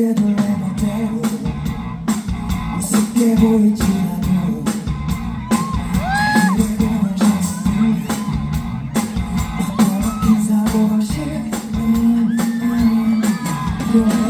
고개를 내밀대고 우습게 보이지 않아 자기의 꿈을 찾았으니 바꿔 막힌 사고방식 음, 음, 음,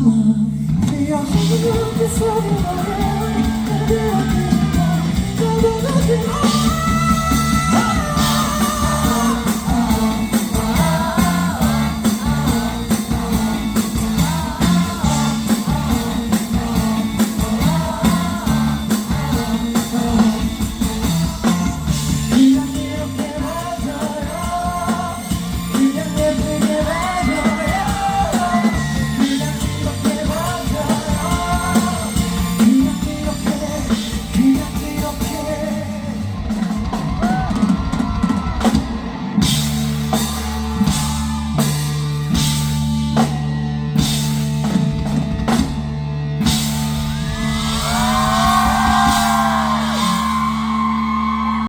Oh,